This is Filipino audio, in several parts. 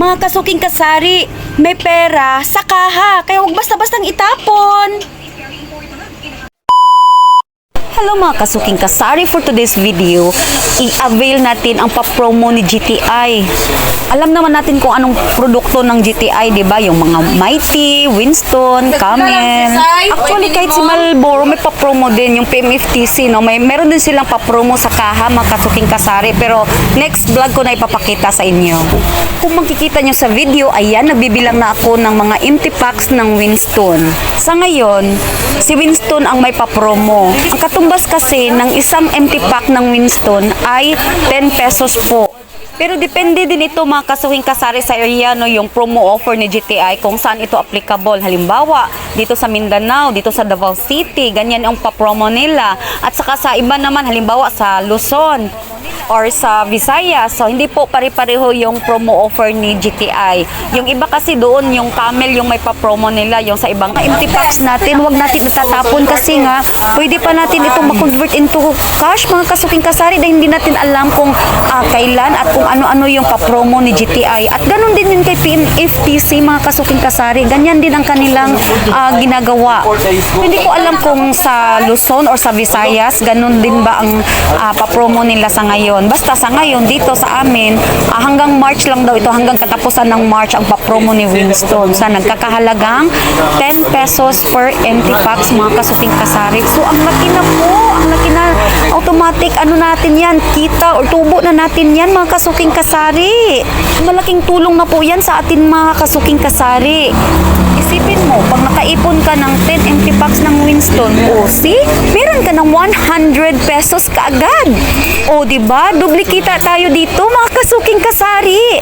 Mga kasuking kasari, may pera sa kaha, kaya huwag basta-bastang itapon. Hello mga kasuking kasari for today's video, i-avail natin ang pa-promo ni GTI. Alam naman natin kung anong produkto ng GTI, di ba? Yung mga Mighty, Winston, Camel. Actually, kahit si Marlboro, may pa-promo din yung PMFTC, no? May, meron din silang pa-promo sa kaha, mga kasuking kasari. Pero next vlog ko na ipapakita sa inyo. Kung makikita nyo sa video, ayan, nagbibilang na ako ng mga empty packs ng Winston. Sa ngayon, si Winston ang may pa-promo. Ang katumbas kasi ng isang empty pack ng Winston ay 10 pesos po. Pero depende din ito mga kasuhing kasari sa area yung promo offer ni GTI kung saan ito applicable. Halimbawa, dito sa Mindanao, dito sa Davao City, ganyan ang pa-promo nila. At saka sa iba naman, halimbawa sa Luzon or sa Visayas. So, hindi po pare-pareho yung promo offer ni GTI. Yung iba kasi doon, yung camel yung may pa-promo nila, yung sa ibang empty packs natin, wag natin natatapon kasi nga, pwede pa natin itong ma-convert into cash, mga kasuking kasari, dahil hindi natin alam kung ah, kailan at kung ano-ano yung pa-promo ni GTI. At ganun din din kay PMFTC, mga kasuking kasari. Ganyan din ang kanilang ah, ginagawa. Hindi ko alam kung sa Luzon or sa Visayas, ganun din ba ang ah, pa-promo nila sa ngayon. Basta sa ngayon, dito sa amin, ah, hanggang March lang daw ito, hanggang katapusan ng March ang pa-promo ni Winston. Sa nagkakahalagang 10 pesos per empty packs, mga kasuking kasari. So, ang laki na po, ang laki na automatic, ano natin yan, kita or tubo na natin yan, mga kasuking kasari. Malaking tulong na po yan sa atin, mga kasuking kasari. Isipin mo, pag nakaipon ka ng 10 empty packs ng Winston, o see, meron ka ng 100 pesos kaagad. O, di ba? Duplikita tayo dito, mga kasuking kasari.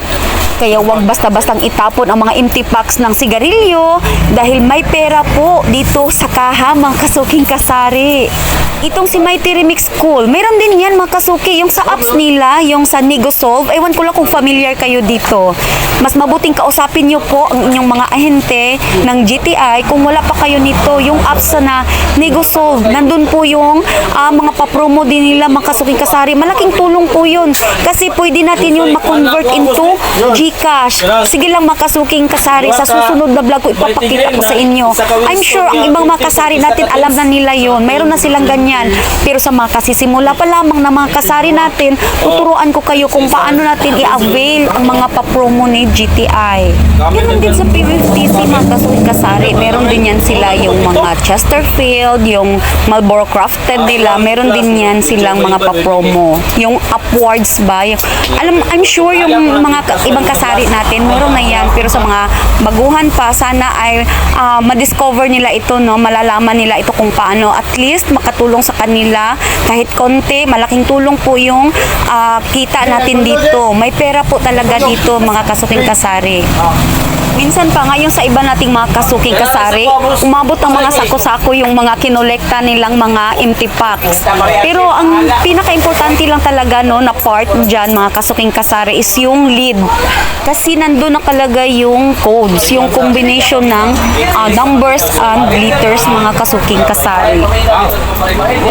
Kaya wag basta-bastang itapon ang mga empty packs ng sigarilyo dahil may pera po dito sa kaha, mga kasuking kasari. Itong si Mighty Remix Cool, meron din yan mga kasuki. Yung sa apps nila, yung sa Negosolve, ewan ko lang kung familiar kayo dito. Mas mabuting kausapin nyo po ang inyong mga ahente ng GTI kung wala pa kayo nito. Yung apps na Negosolve, nandun po yung ah, mga papromo din nila mga kasuking kasari. Malaking tulong po yun. Kasi pwede natin yun makonvert into Gcash. Sige lang mga kasuking kasari, sa susunod na vlog ko ipapakita ko sa inyo. I'm sure ang ibang mga kasari natin alam na nila yon. Mayroon na silang ganyan. Pero sa mga kasisimula pa lamang na mga kasari natin, tuturuan ko kayo kung paano natin i-avail ang mga papromo ni GTI. Meron din sa PVTC mga kasuking kasari. Meron din yan sila yung mga Chesterfield, yung Marlboro Crafted nila. Meron din yan silang mga papromo. Yung Upwards ba? Alam, I'm sure yung mga ibang kasari natin, meron na yan. Pero sa mga baguhan pa, sana ay ah, ma-discover nila ito, no? malalaman nila ito kung paano. At least makatulong sa kanila kahit konti, malaking tulong po yung ah, kita natin dito. May pera po talaga dito mga kasuking kasari. Minsan pa ngayon sa iba nating mga kasuking kasari, umabot ng mga sako-sako yung mga kinolekta nilang mga empty packs. Pero ang pinaka-importante lang talaga no na part dyan mga kasuking kasari is yung lead. Kasi nandun nakalagay yung codes, yung combination ng ah, numbers and letters mga kasuking kasari.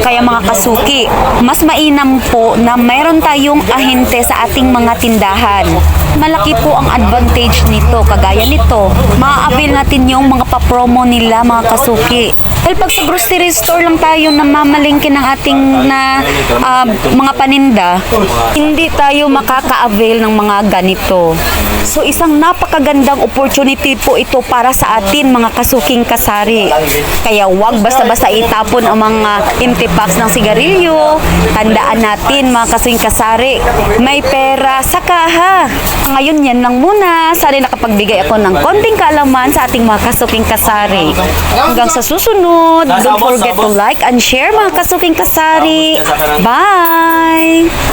Kaya mga kasuki, mas mainam po na mayroon tayong ahente sa ating mga tindahan. Malaki po ang advantage nito. Kagaya nito, maa-avail natin yung mga papromo nila mga kasuki. Dahil pag sa grocery store lang tayo na mamalingkin ng ating na ah, mga paninda, hindi tayo makaka-avail ng mga ganito. So isang napakagandang opportunity po ito para sa atin mga kasuking kasari. Kaya wag basta-basta itapon ang mga empty packs ng sigarilyo. Tandaan natin mga kasuking kasari, may pera sa kaha. Ngayon yan lang muna. Sana nakapagbigay ako ng konting kaalaman sa ating mga kasuking kasari. Hanggang sa susunod, don't forget to like and share mga kasuking kasari. Bye!